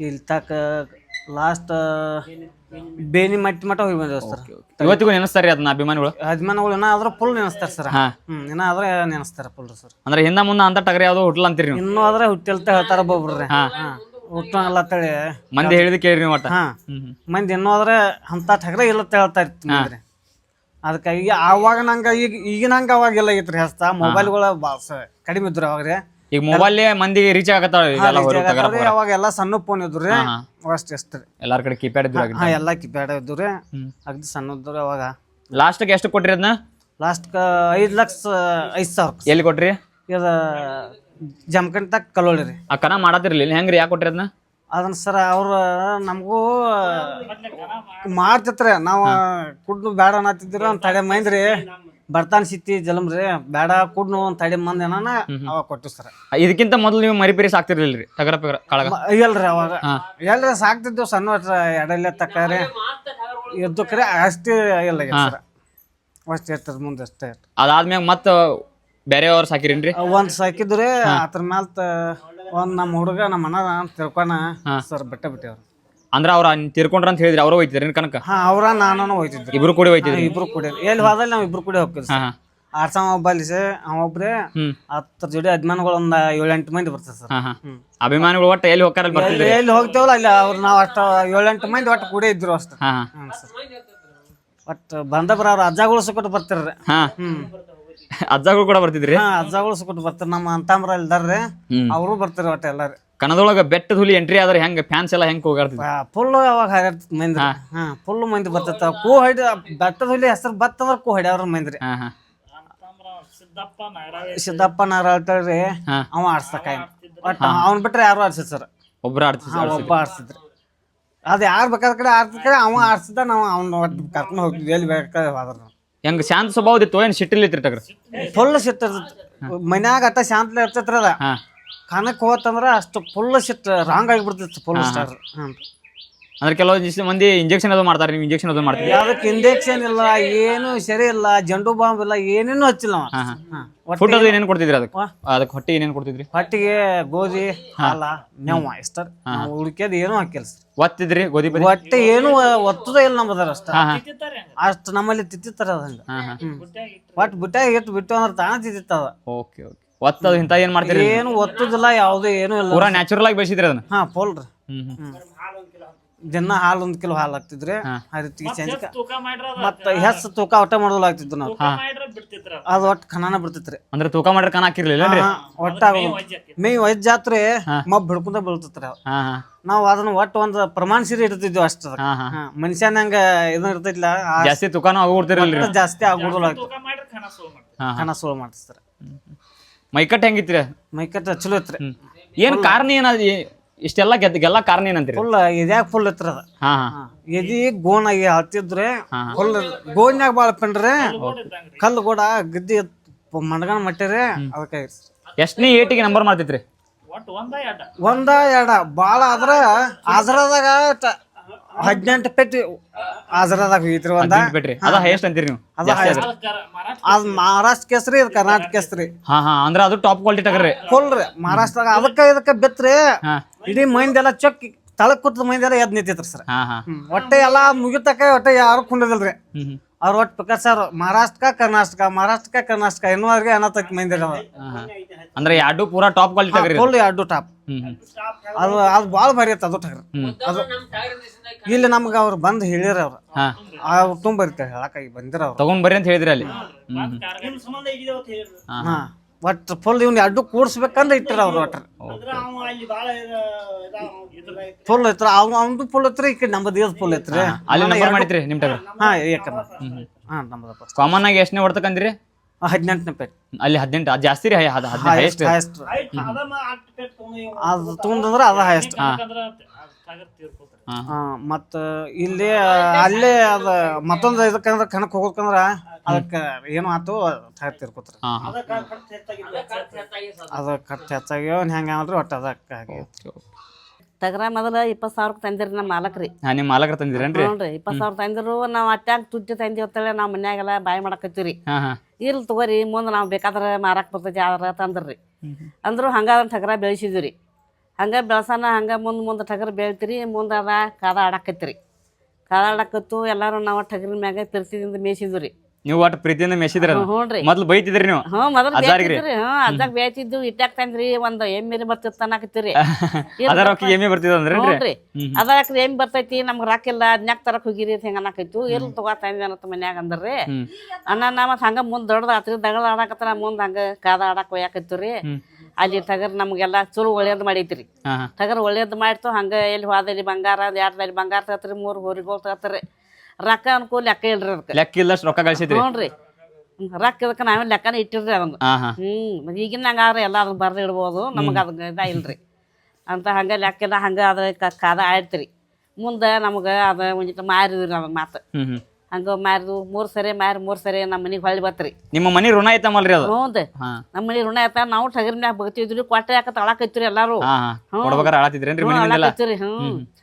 ಇಲ್ಲಿ ತಕ ಲಾಸ್ಟ್ ಬೇನಿ ಮಟ್ಟಿ ಮಟ್ಟ ಹೋಗಿ ಬಂದೇವ್ ಸರ್. ಇವತ್ತಿಗೂ ನೆನೆಸ್ತಾರೆ ಅದನ್ನ ಅಭಿಮಾನಿಗಳು? ಅಭಿಮಾನಿಗಳು ಏನಾದ್ರೂ ಫುಲ್ ನೆನೆಸ್ತಾರೆ ಸರ್. ಹಾ. ಹ್ಮ್ ಏನಾದ್ರೆ ನೆನೆಸ್ತಾರೆ ಫುಲ್ ಸರ್. ಅಂದ್ರೆ ಹಿಂದ ಮುಂದ ಅಂತ ಟಗರಿ ಯಾವ್ದು ಹುಟ್ಲ ಅಂತೀರಿ ನೀವು? ಇನ್ನೂ ಆದ್ರೆ ಹುಟ್ಟಿಲ್ತ ಹೇಳ್ತಾರ ಒಬ್ಬೊಬ್ರಿ ಹಾ. ಹುಟ್ಟಂಗಲ್ಲ ತಳಿ. ಮಂದಿ ಹೇಳಿದ್ ಕೇಳ್ರಿ ನೀವು ಒಟ್ಟ. ಹಾ. ಹ್ಮ್. ಮಂದಿ ಇನ್ನೂ ಆದ್ರೆ ಅಂತ ಟಗರ ಇಲ್ಲ ಅಂತ ಹೇಳ್ತಾ ಇರ್ತೀನಿ ಅದಕ್ಕಾಗಿ ಅವಾಗ ನಂಗೆ ಈಗ ಈಗಿನ ಹಂಗೆ ಅವಾಗ ಎಲ್ಲ ಐತ್ರಿ ಹಸ್ತ. ಮೊಬೈಲ್ಗಳ ಭಾಳ ಸ- ಕಡಿಮೆ ಇದ್ರು ಅವಾಗ ರೀ. ಈಗ ಮೊಬೈಲ್ ಮಂದಿಗೆ ರೀಚ್ ಆಗತ್ತಾವ ಅವಾಗ ಎಲ್ಲ ಸಣ್ಣ ಫೋನ್ ಇದ್ರು ರೀ ಎಷ್ಟ್ರಿ ಅಷ್ಟು ಎಷ್ಟು ರೀ. ಎಲ್ಲಾರ ಕಡೆ ಕೀಪ್ಯಾಡ್ ಇದ್ರು ಹಾ ಎಲ್ಲ ಕೀಪ್ಯಾಡ್ ಇದ್ರು ರೀ ಅಗ್ದಿ ಸಣ್ಣ ಇದ್ರು ಅವಾಗ. ಲಾಸ್ಟ್ಗೆ ಎಷ್ಟು ಕೊಟ್ರಿ ಅದನ್ನ ಲಾಸ್ಟ್ ಐದು ಲಕ್ಷ ಐದು ಸಾವಿರ ಎಲ್ಲಿ ಕೊಟ್ರಿ? ಇದು ಜಮಖಂಡ್ ತಕ್ಕ ಕಲೋಳಿ ರೀ. ಆ ಕನ ಮಾಡತ್ತಿರ್ಲಿಲ್ಲ ಹೆಂಗ್ರಿ ಯಾಕೆ ಕೊಟ್ರಿ ಅದನ್ನ ಅದನ್ನ ಸರ ಅವ್ರ ನಮಗೂ ಮಾಡ್ತಿತ್ರಿ ನಾವು ಕುಡ್ನು ಬೇಡ ಅನ್ನತ್ತಿದ್ರು ಒಂದು ತಡೆ ಮೈಂದ್ರಿ. ಬರ್ತಾನ ಸಿತ್ತಿ ಜಲಮ್ರಿ ಬೇಡ ಕುಡ್ನು ಒಂದು ತಡೆ ಮಂದ ಏನಾನ ಅವಾಗ ಕೊಟ್ಟು ಸರ್ ಇದಕ್ಕಿಂತ ಮೊದಲು ನೀವು ಮರಿ ಸಾಕ್ತಿರ್ಲಿಲ್ಲ ಸಾಕ್ತಿರ್ಲಿಲ್ರಿ ತಗರ ಪಗರ ಕಾಳಗ? ಇಲ್ರಿ ಅವಾಗ. ಎಲ್ರಿ ಸಾಕ್ತಿದ್ದೆವು ಸಣ್ಣ ಎಡಲ್ಲೇ ತಕ್ಕಾರಿ. ಎದ್ದಕ್ರಿ ಅಷ್ಟೇ ಇಲ್ಲ ಸರ. ಅಷ್ಟೇ ಇರ್ತದ ಮುಂದೆ ಅಷ್ಟೇ ಅದಾದ್ಮ್ಯಾಗ ಮತ್ತ ಬೇರೆಯವ್ರು ಸಾಕಿರೇನ್ರಿ? ಒಂದ್ ಸಾಕಿದ್ರಿ ಅದ್ರ ಮ್ಯಾಲ ಒಂದ್ ನಮ್ಮ ಹುಡುಗ ನಮ್ಮ ಅಣ್ಣ ತಿರ್ಕೊಣ ಸರ್ ಬೆಟ್ಟ ಬಿಟ್ಟೇವ್ರಿ. ಅಂದ್ರ ಅವ್ರ ತಿರ್ಕೊಂಡ್ರ ಅಂತ ಹೇಳಿದ್ರಿ ಅವರು ಹೋಯ್ತಿದ್ರಿ ಕನಕ? ಹಾ ಅವ್ರ ನಾನು ಹೋಯ್ತಿದ್ರಿ ಇಬ್ರು ಕೂಡಿ ಹೋಯ್ತಿದ್ರಿ? ಇಬ್ರು ಕೂಡಿ. ಎಲ್ಲಿ ಹೋದಲ್ಲಿ ನಾವು ಇಬ್ರು ಕೂಡಿ ಹೋಗ್ತೀವಿ ಹಾ ಹಾ. ಆರ್ಸವ ಒಬ್ಬ ಹತ್ತು ಅವ ಒಬ್ರೆ ಹ್ಮ್. ಹತ್ತರ ಜೋಡಿ ಅಭಿಮಾನಿಗಳು ಒಂದ್ ಏಳೆಂಟು ಮಂದಿ ಬರ್ತದೆ ಸರ್. ಹಾ ಹಾ. ಅಭಿಮಾನಿಗಳು ಒಟ್ಟು ಎಲ್ಲಿ ಹೋಗ್ತಾರಲ್ಲಿ ಬರ್ತಿದ್ರಿ? ಎಲ್ಲಿ ಹೋಗ್ತೇವಲ್ಲ ಅಲ್ಲಿ ಅವ್ರು ನಾವು ಅಷ್ಟ ಏಳೆಂಟು ಮಂದಿ ಒಟ್ಟು ಕೂಡಿ ಇದ್ರು ಅಷ್ಟ. ಹಾ ಹಾ. ಸರ್. ಒಟ್ಟು ಬಂದ ಬರ ಅವ್ರ ಅಜ್ಜಗಳು ಸುಕೊಟ್ಟು ಬರ್ತಿರ್ರಿ. ಹಾ. ಹ್ಮ್. ಅಜ್ಜಗಳು ಕೂಡ ಬರ್ತಿದ್ರಿ? ಹಾ ಅಜ್ಜಗಳು ಸುಕೊಂಡು ಬರ್ತಾರೆ. ನಮ್ಮ ಅಂತಾಮ್ರ ಇಲ್ದಾರ್ರಿ. ಹ್ಮ್. ಅವರು ಬರ್ತಾರೆ ಒಟ್ಟು ಎಲ್ಲಾರು. ಕನ್ನದೊಳಗ ಬೆಟ್ಟದ ಹುಲಿ ಎಂಟ್ರಿ ಆದ್ರೆ ಹೆಂಗ ಫ್ಯಾನ್ಸ್ ಎಲ್ಲ ಹೆಂಗ್ ಹೋಗಾಡ್ತಿದ್ರಿ ಫುಲ್ ಅವಾಗ ಹರಿಯರ್ತ ಮಂದಿ ಹಾ. ಫುಲ್ ಮಂದಿ ಬರ್ತೈತ. ಕೂ ಹೈಡ್ ಬೆಟ್ಟದ ಹುಲಿ ಹೆಸರು ಬತ್ತಂದ್ರ ಕೂ ಹೈಡ್ ಅವ್ರ ಹಾ ಹಾ. ಸಿದ್ದಪ್ಪ ನಾರಾಳ್ತಾಳ್ರಿ ಹಾ. ಅವ ಆಡ್ಸಕ ಅವ್ನ ಒಟ್ಟು ಅವ್ನ್ ಬಿಟ್ರೆ ಯಾರು ಆಡ್ಸಿದ್ ಸರ್ ಒಬ್ರು ಆಡ್ತಿದ್ರಿ ಒಬ್ಬ ಆಡ್ಸಿದ್ರಿ ಅದ್ ಯಾರು ಬೇಕಾದ ಕಡೆ ಆಡ್ತಿದ್ ಕಡೆ ಅವ ಆಡ್ಸಿದ್ದ ನಾವು ಅವ್ನ ಒಟ್ಟು ಕರ್ಕೊಂಡು ಹೋಗ್ತಿದ್ವಿ. ಎಲ್ಲಿ ಬೇಕಾದ್ರೆ ಹೋದ್ರ ಹೆಂಗ್ ಶಾಂತ ಸ್ವಭಾವದಿತ್ತು ಏನ್ ಸಿಟ್ಟಿಲಿತ್ರಿ ಟಗರ್ ಫುಲ್ ಸಿಟ್ಟ ಮನ್ಯಾಗ ಅಟ್ಟ ಶಾಂತಲೆ ಇರ್ತೈತ್ರಿ ಅದ. ಹಾ. ಕನಕ್ ಹೋತಂದ್ರ ಅಷ್ಟು ಫುಲ್ ಸಿಟ್ಟ ರಾಂಗ್ ಆಗಿಬಿಡ್ತೈತಿ ಫುಲ್ ಸ್ಟಾರ್ ಹ್ಞೂ ಅಂದ್ರೆ ಕೆಲವೊಂದಿಷ್ಟು ಮಂದಿ ಇಂಜೆಕ್ಷನ್ ಅದು ಮಾಡ್ತಾರೆ ನೀವು ಇಂಜೆಕ್ಷನ್ ಅದು ಮಾಡ್ತೀರಿ. ಅದಕ್ಕೆ ಇಂಜೆಕ್ಷನ್ ಇಲ್ಲ ಏನು ಸರಿ ಇಲ್ಲ ಜಂಡು ಬಾಂಬ್ ಇಲ್ಲ ಏನೇನು ಹಚ್ಚಿಲ್ಲ ಅವ. ಹಾ ಹಾ. ಹಾ. ಫುಡ್ ಅದು ಏನೇನ್ ಕೊಡ್ತಿದ್ರಿ ಅದಕ್ಕೆ. ಅದಕ್ಕೆ ಹೊಟ್ಟೆ ಏನೇನ್ ಕೊಡ್ತಿದ್ರಿ? ಹೊಟ್ಟಿಗೆ ಗೋಧಿ ಹಾಲ ನೆವ್ವ ಇಷ್ಟ ಉಳ್ಕ್ಯದ ಏನು ಹಾಕಿಲ್ಲ ಸರ್. ಒತ್ತಿದ್ರಿ ಗೋಧಿ ಬರಿ? ಹೊಟ್ಟೆ ಏನು ಒತ್ತದ ಇಲ್ಲ ನಮ್ಮದಾರ ಅಷ್ಟ. ಹಾ ಹಾ. ಅಷ್ಟು ನಮ್ಮಲ್ಲಿ ತಿತ್ತಿತ್ತಾರ ಅದಂಗ ಹಾ ಹಾ. ಒಟ್ಟು ಬಿಟ್ಟಾಗ ಇಟ್ಟು ಬಿಟ್ಟು ಅಂದ್ರೆ ತಾನ ತಿತ್ತಿತ್ತದ. Okay okay. ಒತ್ತದು ಇಂತ ಏನ್ ಮಾಡ್ತೀರಿ ಏನು ಒತ್ತದಿಲ್ಲ ಯಾವ್ದು ಏನು ಇಲ್ಲ. ಪೂರಾ ನ್ಯಾಚುರಲ್ ಆಗಿ ಬೆಳೆಸಿದ್ರಿ ಅದನ್ನ? ಹಾ ಪೋಲ್ರಿ. ಹ್ಮ್. ಹ್ಮ್. ದಿನ ಹಾಲು ಒಂದ್ ಕಿಲೋ ಹಾಲು ಹಾಕ್ತಿದ್ರಿ ಚೇಂಜ್ ಮತ್ತ ಹೆಚ್ಚು ತೂಕ ಒಟ್ಟ ಮಾಡೋದಿಲ್ಲ ಆಗ್ತಿದ್ರು ನಾವು. ಅದು ಒಟ್ಟು ಖನಾನ ಬಿಡ್ತಿತ್ರಿ. ಅಂದ್ರೆ ತೂಕ ಮಾಡ್ರೆ ಕಣ ಹಾಕಿರ್ಲಿಲ್ಲ ಹಾ, ಒಟ್ಟ ಮೇ ವೈದ್ ಜಾತ್ರೆ ಮಬ್ ಹಿಡ್ಕೊಂಡ ಬೀಳ್ತಿತ್ರಿ ಅವ್. ಹಾ ಹಾ. ನಾವ್ ಅದನ್ನ ಒಟ್ಟು ಒಂದ್ ಪ್ರಮಾಣ ಸೀರೆ ಇಡ್ತಿದ್ವಿ ಅಷ್ಟ ಹಾ ಹಾ. ಮನುಷ್ಯನಂಗ ಆ ಜಾಸ್ತಿ ತೂಕಾನು ಒಟ್ಟ ಜಾಸ್ತಿ ಆಗ್ಬಿಡೋದು ಹಾ ಹಾ. ಕನ ಸೋಳು ಮಾಡ್ತಿರ್ತಾರೆ ಮೈಕಟ್ ಹೆಂಗಿತ್ರಿ? ಮೈಕಟ್ಟ ಚಲೋ ಐತ್ರಿ. ಹ್ಮ್. ಏನ್ ಕಾರಣ ಏನ ಇಷ್ಟೆಲ್ಲ ಗೆದ್ದ ಗೆಲ್ಲ ಕಾರಣ ಏನಂತೀರಿ? ಫುಲ್ ಇದ್ಯಾಗ ಫುಲ್ ಇತ್ರ ಅದ? ಹಾ ಹಾ. ಎದಿ ಗೋಣಾಗಿ ಹತ್ತಿದ್ರೆ ಫುಲ್ ಗೋನ್ಯಾಗ ಬಾಳ ಪಿಂಡ್ರಿ ಕಲ್ಲು ಗೋಡ ಗದ್ದಿ ಮಣ್ಗಣ ಮಟ್ಟಿರಿ ಅದಕ್ಕೆ ಎಷ್ಟನೇ ಏಟಿಗೆ ನಂಬರ್ ಮಾಡ್ತಿದ್ರಿ? ಒಂದ ಎರಡ. ಬಾಳ ಆದ್ರ ಆಜರದಾಗ ಟ- ಹದಿನೆಂಟು ಪೆಟ್ ಹಾಜರದಾಗ ಹೋಗಿತ್ರಿ ಒಂದ. ಬಿಡ್ರಿ ಅದ ಹೈಯೆಸ್ಟ್ ಅಂತೀರಿ ನೀವು? ಅದ ಜಾಸ್ತಿ. ಆದ್ರೆ? ಅದ್ ಮಹಾರಾಷ್ಟ್ರ ಕೇಸರಿ ಇದು ಕರ್ನಾಟಕ ಕೇಸರಿ. ಹಾ ಹಾ ಅಂದ್ರೆ ಅದು ಟಾಪ್ ಕ್ವಾಲಿಟಿ ಟಗರ್ರಿ ಕೊಲ್ರಿ ಮಹಾರಾಷ್ಟ್ರದಾಗ ಅದಕ್ಕ ಇದಕ್ಕ ಬೆತ್ರಿ ಹಾ. ಇಡೀ ಮೈಂದೆಲ್ಲ ಚೊಕ್ ತಳಕ್ ಕೂತದ ಮೈಂದೆಲ್ಲ ಎದ್ ನಿಂತೈತ್ರಿ ಸರ್. ಹಾ ಹಾ. ಒಟ್ಟೆ ಎಲ್ಲಾ ಮುಗಿತಕ್ಕ ಒಟ್ಟೆ ಯಾರು ಕುಂಡದಿಲ್ರಿ ಹ್ಮ್ ಹ್ಮ್. ಅವ್ರ ಒಟ್ಟು ಪ್ರಕಾಶ್ ಸರ್ ಮಹಾರಾಷ್ಟ್ರ ಕರ್ನಾಟಕ ಮಹಾರಾಷ್ಟ್ರ ಕರ್ನಾಟಕ ಎನ್ನುವರೆಗೆ ಅನ್ನತಕ್ಕ ಮಂದಿರ. ಅಂದ್ರೆ ಎರಡು ಪೂರಾ ಟಾಪ್ ಕ್ವಾಲಿಟಿ ಟಗರಿ ಫುಲ್ ಎರಡು ಟಾಪ್ ಅದು ಅದು ಭಾಳ ಭಾರಿ ಐತೆ ಅದು ಟಗರ್ ಅದು ಇಲ್ಲಿ ನಮ್ಗೆ ಅವ್ರು ಬಂದು ಹೇಳಿರ ಅವ್ರು. ಹಾ. ಅವ್ರು ತುಂಬ ಬರೀತಾರೆ ಹೇಳಕ್ಕಾಗಿ ಬಂದಿರ ಅವ್ರು. ತಗೊಂಡ್ ಬರ್ರಿ ಅಂತ ಹೇಳಿದ್ರಿ ಅಲ್ಲಿ. ಹಾ. ಒಟ್ಟು ಫುಲ್ ಇವ್ನ ಎರಡು ಕೂಡ್ಸ್ಬೇಕಂದ್ರೆ ಇಟ್ಟರ ಅವ್ರು ಒಟ್ಟು ಫುಲ್ ಐತ್ರ ಅವ್ನು ಅವ್ನದು ಫುಲ್ ಐತ್ರಿ ಈಗ ಕಡೆ ನಮ್ಮದು ಇದು ಫುಲ್ ಐತ್ರಿ ಅಲ್ಲಿ ನಂಬರ್ ಮಾಡಿದ್ರಿ ನಿಮ್ ಟಗರ್ ಹಾ ಏಕಂದ್ರೆ ಹಾ ನಮ್ಮದಪ್ಪ ಕಾಮನ್ ಆಗಿ ಎಷ್ಟನೇ ಹೊಡ್ತಕಂದ್ರಿ ಹದಿನೆಂಟನೇ ಪೇಟ್ ಅಲ್ಲಿ ಹದಿನೆಂಟು ಅದು ಜಾಸ್ತಿ ರೀ ಹದಿನೈದು ಹೈಯೆಸ್ಟ್ ಅದು ತೊಗೊಂಡ್ರೆ ಹಾಂ. ಹೈಯೆಸ್ಟ್ ಮತ್ತು ಇಲ್ಲಿ ಅಲ್ಲೇ ಅದು ಮತ್ತೊಂದು ಇದಕ್ಕಂದ್ರೆ ಕಣಕ್ಕೆ ಹೋಗೋಕಂದ್ರ ಅದಕ್ಕ ಏನು ಆತು ತಿರ್ಕೋತಾರ ಹಾ ಹಾ. ಅದ ಖರ್ಚು ಹೆಚ್ಚಾಗ್ಯಾವ ಹೆಂಗ ಅಂದ್ರೆ ಒಟ್ಟು ಅದಕ್ಕೆ ಮೊದಲ ಇಪ್ಪತ್ತು ಸಾವಿರಕ್ಕೆ ತಂದಿರಿ ನಮ್ಮ ಮಾಲಕ್ರಿ. ಹಾ ನಿಮ್ಮ ಮಾಲಕರ ತಂದಿರೇನ್ರಿ? ನೋಡ್ರಿ ಇಪ್ಪತ್ತು ಸಾವಿರ ತಂದಿರು ನಾವು ಅಟ್ಯಾಗ ತುಟ್ಟಿ ತಂದಿ ಹೊತ್ತಳೆ ನಾವು ಮನ್ಯಾಗೆಲ್ಲ ಬಾಯಿ ಮಾಡಕತ್ತೀವಿ ಹಾ ಹಾ. ಇರ್ಲಿ ತಗೋರಿ ಮುಂದೆ ನಾವು ಬೇಕಾದ್ರೆ ಮಾರಕ್ಕೆ ಬರ್ತೈತಿ ಆದ್ರೆ ತಂದ್ರಿ. ಅಂದ್ರು ಹಂಗಾದ್ರೆ ಟಗರ ಬೆಳೆಸಿದ್ವಿ ರೀ ಹಂಗೆ ಬೆಳ್ಸನ ಹಂಗೆ ಮುಂದೆ ಮುಂದೆ ಟಗರ್ ಬೆಳಿತೀರಿ ಮುಂದೆ ಅದ ಕಾದ ಆಡಕತ್ತೀರಿ. ಕಾದ ಆಡಾಕತ್ತು ಎಲ್ಲರೂ ನಾವು ಟಗರಿನ ಮ್ಯಾಗ ತಿರ್ಸಿದಿಂದ ಮೇಯಿಸಿದ್ವಿ ರೀ ನೀವು ಒಟ್ಟು ಪ್ರೀತಿಯಿಂದ ಮೆಸಿದ್ರ ಮೊದ್ಲು ಬೈತಿದ್ರಿ ನೀವು. ಹ್ಞೂ ಮೊದಲು? ಬೇಯ್ತಿದ್ರಿ ಹ್ಞೂ ಅಜ್ಜಾಗ ಬೇಯ್ತಿದ್ದು ತಂದ್ರಿ ಒಂದು ಎಮ್ಮಿರಿ ಬರ್ತಿತ್ತು ಅನ್ನಕತ್ತೀರಿ. ಅದರ ರೊಕ್ಕ ಎಮ್ಮೆ ಬರ್ತಿದ್ರಿ ಹ್ಞೂನ್ರಿ. ಅದ್ರಾಕ್ರಿ ಏನ್ ಬರ್ತೈತಿ ನಮ್ಗೆ ರಾಕಿಲ್ಲ ಅದ್ನ್ಯಾಕ್ ತರಕ್ ಹೋಗಿರಿ ಅಂತ ಹೆಂಗ ಅನ್ನಕೈತು. ಎಲ್ಲಿ ತಗೋತಾಂದಿ ಅನ್ನತ್ತ ಮನ್ಯಾಗ ಅಂದ್ರಿ. ಹ್ಮ್. ಅಣ್ಣ ನಾ ಮತ್ ಹಂಗ ಮುಂದ್ ದೊಡ್ಡದ ಆತ್ರಿ ದಗಳ ಆಡಾಕತ್ತಾರ ಮುಂದ್ ಹಂಗ ಕಾದ ಆಡಾಕ ಒಯ್ಯಾಕತ್ತೀರಿ ಅಲ್ಲಿ ತಗರ್ ನಮ್ಗೆಲ್ಲ ಚಲೋ ಒಳ್ಳೇದ್ ಮಾಡೈತ್ರಿ ಹಾ ಹಾ. ಟಗರ್ ಒಳ್ಳೇದ್ ಮಾಡ್ತು ಹಂಗ ಎಲ್ಲಿ ಹೋದಲ್ಲಿ ಬಂಗಾರ ಎರಡದಲ್ಲಿ ಬಂಗಾರ ತಗತ್ರಿ ಮೂರು ಹೋರಿಗೋಳ್ ತಗತ್ರಿ. ರೊಕ್ಕ ಅನುಕೂಲ ಲೆಕ್ಕ ಇಲ್ರಿ ಅದಕ್ಕೆ. ಲೆಕ್ಕ ಇಲ್ಲಷ್ಟು ರೊಕ್ಕ ಗಳಿಸಿದ್ರಿ ನೋಡ್ರಿ ರೊಕ್ಕ ಇದಕ್ಕೆ ನಾವೇ ಲೆಕ್ಕನ ಇಟ್ಟಿರ್ರಿ ಅದನ್ನ. ಹಾ ಹಾ. ಹ್ಮ್ ಈಗಿನ ಹಂಗಾದ್ರೆ ಎಲ್ಲ ಅದನ್ನ ಬರ್ದು ಇಡ್ಬೋದು ನಮಗೆ ಅದನ್ನ ಇದ ಇಲ್ರಿ. ಅಂತ ಹಂಗೆ ಲೆಕ್ಕಿಲ್ಲ ಹಂಗೆ ಅದ ಕ- ಕಾದ ಆಡ್ತೀರಿ ಮುಂದೆ ನಮಗೆ ಅದ ಒಂದಿಟ್ಟು ಮಾರಿದ್ರಿ ಅದನ್ನ ಮಾತು. ಹ್ಮ್ ಹ್ಮ್. ಹಂಗೆ ಮಾರಿದು ಮೂರು ಸರಿ ಮಾರಿ ಮೂರು ಸರಿ ನಮ್ಮ ಮನೆಗೆ ಹೊಳ್ಳಿ ಬತ್ರಿ. ನಿಮ್ಮ ಮನಿ ಋಣ ಐತಮಲ್ರಿ ಅದು? ಹ್ಞೂ ಹಾ. ನಮ್ಮ ಮನಿ ಋಣ ಐತ ನಾವು ಟಗರ್ ಮ್ಯಾಗ ಬಗ್ತಿದ್ರಿ ಕೊಟ್ಟೆ ಯಾಕ ತಳಾಕೈತ್ರಿ ಎಲ್ಲಾರು. ಹಾ ಹಾ. ಕೊಡ್ಬೇಕಾರ ಆಳತಿದ್ರೇನ್ರಿ ಮನಿ ಮಂದಿಲ್ಲ ಅಳಾಕತ್ತೀರಿ ಹ್ಞೂ.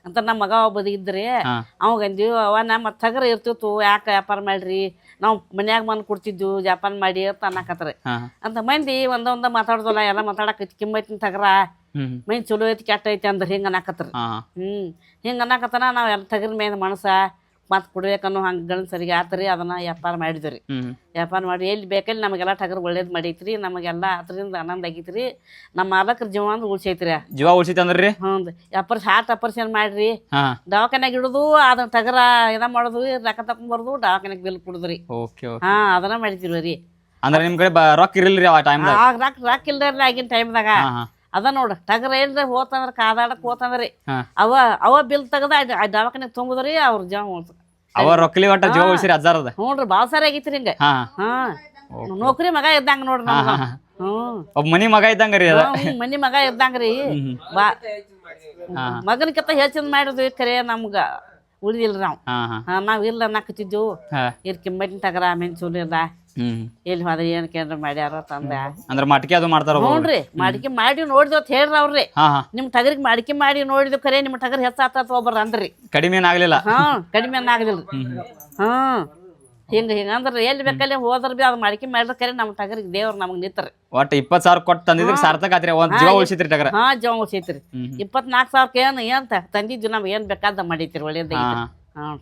ಅಂತ ನಮ್ಮ ಮಗ ಒಬ್ಬ ಇದ್ರಿ. ಹಾ. ಅವಾಗ ಅಂದ್ವಿ ಅವ ನಮ್ಮ ಟಗರ್ ಇರ್ತಿತ್ತು ಯಾಕೆ ವ್ಯಾಪಾರ ಮಾಡ್ರಿ? ನಾವು ಮನ್ಯಾಗ ಬಂದು ಕೊಡ್ತಿದ್ವು ವ್ಯಾಪಾರ ಮಾಡಿ ಅಂತ ಅನ್ನಕತ್ರಿ. ಹಾ ಅಂತ ಮಂದಿ ಒಂದೊಂದ ಮಾತಾಡ್ದಲ್ಲ ಎಲ್ಲ ಮಾತಾಡಕೈತಿ ಕಿಮ್ಮೈತಿನ ತಗರ ಹ್ಮ್ ಮೈನ್ ಚಲೋ ಐತಿ ಕೆಟ್ಟ ಐತಿ ಅಂದ್ರೆ ಹಿಂಗ ಅನ್ನಕತ್ರಿ. ಹಾ ಹಾ. ಹ್ಮ್. ಹಿಂಗ ಅನ್ನಕತ್ತನ ನಾವ್ ಎಲ್ಲ ತಗರ್ ಮೇಲೆ ಮನಸ ಮತ್ತೆ ಹಂಗ ಹಂಗೆ ಗಂಡಸರಿಗೆ ಆತ್ರಿ ಅದನ್ನ ವ್ಯಾಪಾರ ಮಾಡಿದ್ವಿ ರೀ ಹ್ಮ್. ವ್ಯಾಪಾರ ಮಾಡಿ ಎಲ್ಲಿ ಬೇಕಲ್ಲಿ ನಮಗೆಲ್ಲ ಟಗರ್ ಒಳ್ಳೇದು ಮಾಡೈತ್ರಿ ನಮಗೆಲ್ಲ ಅದರಿಂದ ಆನಂದ ಆಗೈತ್ರಿ. ನಮ್ಮ ಮಾಲಕರ ಜೀವ ಅಂದ್ರೆ ಉಳ್ಸೈತ್ರಿ. ಜೀವ ಉಳಿಸಿತಂದ್ರಿ ಹ್ಞೂ ಅಪ್ಪರ್ಸ್ ಹಾರ್ಟ್ ಆಪರೇಷನ್ ಮಾಡ್ರಿ. ಹಾ. ಇಡುದು ಅದನ್ನ ಟಗರ ಇದ ಮಾಡೋದು ರೊಕ್ಕ ತಕೊಂಬರ್ದು ದವಾಖಾನ್ಯಾಗ ಬಿಲ್ ಕೊಡುದ್ರಿ. Okay okay. ಹಾ ಅದನ್ನ ಮಾಡಿದ್ವಿ ರೀ. ಅಂದ್ರೆ ನಿಮ್ ಕಡೆ ರೊಕ್ಕ ಇರಲ್ರಿ ಆ ಟೈಮ್ ರೊಕ್ಕ ಆಗಿನ ಟೈಮ್ದಾಗ ಅದ ನೋಡ ಟಗರ ಏನ್ರಿ ಹೋತಂದ್ರ ಕಾದಾಡಕ್ ಹೋತಂದ್ರಿ. ಅವ ಅವ ಬಿಲ್ ತೆಗದ ದವಾಖಾನೆ ತುಂಬುದ್ರಿ ಅವ್ರ ಜೀವ ಉಳ್ತು ಅವ ರೊಕ್ಕಲಿ ಒಟ್ಟ ಜೀವ ಉಳಿಸಿರಿ ಅಜ್ಜಾರದ. ನೋಡ್ರಿ ಭಾಳ ಸಾರಿ ಆಗೈತ್ರಿ ಹಿಂಗ. ಹಾ. ನೌಕರಿ ಮಗ ಇದ್ದಂಗ ನೋಡ್ರಿ ಹ್ಮ್ ಒಬ್ಬ ಮನಿ ಮಗ ಇದ್ದಂಗ ರೀ ಅದ ಮನಿ ಮಗ ಇದ್ದಂಗ್ರಿ. ಬಾ. ಕತ್ತ ಹೆಚ್ಚಿನ ಮಾಡಿದ್ವಿ ಖರೆ ನಮ್ಗ. ಉಳಿದಿಲ್ರಿ ನಾವು. ನಾವ್ ಇಲ್ಲ ಅನ್ನಕತ್ತಿದ್ವು ಹಾ. ಇರ್ ಕಿಮ್ಮತ್ತಿನ ತಗರ ಆಮೇಲೆ ಇಲ್ಲ ಹ್ಮ್. ಎಲ್ಲಿ ಹೋದ ಏನ್ ಕೇಂದ್ರ ಮಾಡ್ಯಾರ ತಂದ. ಅಂದ್ರ ಮಟ್ಕೆ ಅದು ಮಾಡ್ತಾರ ನೋಡ್ರಿ ಮಡಿಕೆ ಮಾಡಿ ನೋಡಿದ್ವಿ ಅಂತ ಹೇಳ್ರಿ ಅವ್ರಿ ಹಾ ಹಾ. ನಿಮ್ ಟಗರಿಗೆ ಮಾಡಿಕೆ ಮಾಡಿ ನೋಡಿದ್ವಿ ಕರೆ ನಿಮ್ ಟಗರ್ ಹೆಚ್ಚಾತ ಒಬ್ಬರ ಅಂದ್ರಿ. ಕಡಿಮೆ ಏನಾಗ್ಲಿಲ್ಲ ಹಾ ಕಡಿಮೆ ಆಗದಿಲ್ಲ ಹಾ. ಹಿಂಗ ಹಿಂಗ ಅಂದ್ರೆ. ಎಲ್ಲಿ ಬೇಕಲ್ಲಿ ಹೋದ್ರ ಬಿ ಅದು ಮಾಡಿಕೆ ಮಾಡಿದ್ರೆ ಕರೆ ನಮ್ ಟಗರಿಗೆ ದೇವ್ರು ನಮಗೆ ನಿಂತ್ರಿ. ಒಟ್ಟ ಇಪ್ಪತ್ ಸಾವಿರ ಕೊಟ್ಟು ತಂದಿದ್ರೆ ಸಾರ್ಥಕ ಆತ್ರಿ. ಒಂದ್ ಜೀವ ಉಳಿಸಿದ್ರಿ ಟಗರ. ಹಾ ಜೀವ ಉಳ್ಸೈತ್ರಿ. ಇಪ್ಪತ್ನಾಕ್ ಸಾವಿರಕ್ಕೆ ಏನು ಏನ್ ತಂದಿದ್ವಿ ನಮ್ಗೆ ಏನ್ ಬೇಕಾದ ಮಾಡೈತಿರಿ ಒಳ್ಳೇದ ಹಾ ಹ್ಞೂ